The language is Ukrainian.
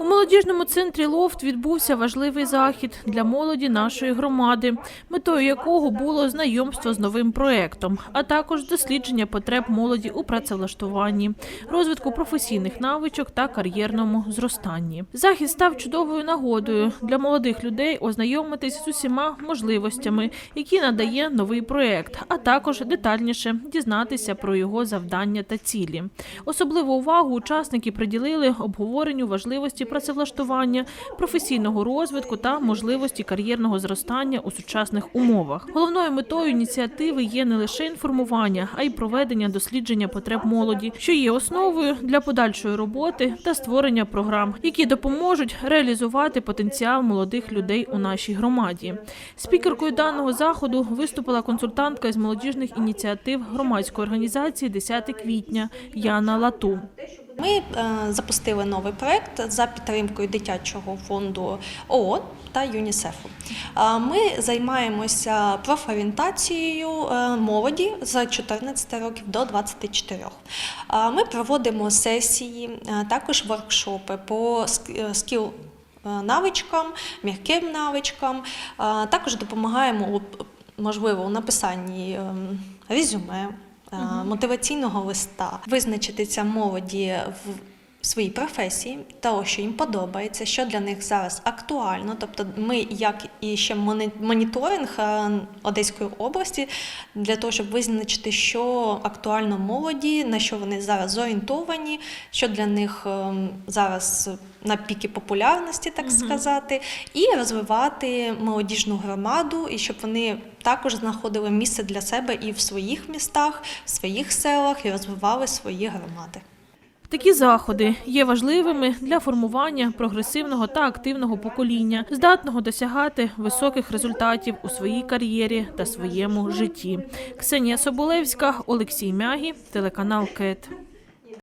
У молодіжному центрі Лофт відбувся важливий захід для молоді нашої громади, метою якого було знайомство з новим проектом, а також дослідження потреб молоді у працевлаштуванні, розвитку професійних навичок та кар'єрному зростанні. Захід став чудовою нагодою для молодих людей ознайомитись з усіма можливостями, які надає новий проект, а також детальніше дізнатися про його завдання та цілі. Особливу увагу учасники приділили обговоренню важливості працевлаштування, професійного розвитку та можливості кар'єрного зростання у сучасних умовах. Головною метою ініціативи є не лише інформування, а й проведення дослідження потреб молоді, що є основою для подальшої роботи та створення програм, які допоможуть реалізувати потенціал молодих людей у нашій громаді. Спікеркою даного заходу виступила консультантка з молодіжних ініціатив громадської організації 10 квітня Яна Лату. Ми е, запустили новий проект за підтримкою дитячого фонду ООН та ЮНІСЕФу. Ми займаємося профорієнтацією е, молоді з 14 років до 24. Е, Ми проводимо сесії, е, також воркшопи по скіл навичкам, м'яким навичкам. Також допомагаємо можливо у написанні ем, резюме мотиваційного листа, визначитися молоді в своїй професії, того, що їм подобається, що для них зараз актуально. Тобто, ми, як і ще моніторинг е, Одеської області, для того, щоб визначити, що актуально молоді, на що вони зараз зорієнтовані, що для них ем, зараз на піки популярності, так сказати, і розвивати молодіжну громаду, і щоб вони також знаходили місце для себе і в своїх містах, в своїх селах, і розвивали свої громади. Такі заходи є важливими для формування прогресивного та активного покоління, здатного досягати високих результатів у своїй кар'єрі та своєму житті. Ксенія Соболевська, Олексій Мягі, телеканал КЕТ.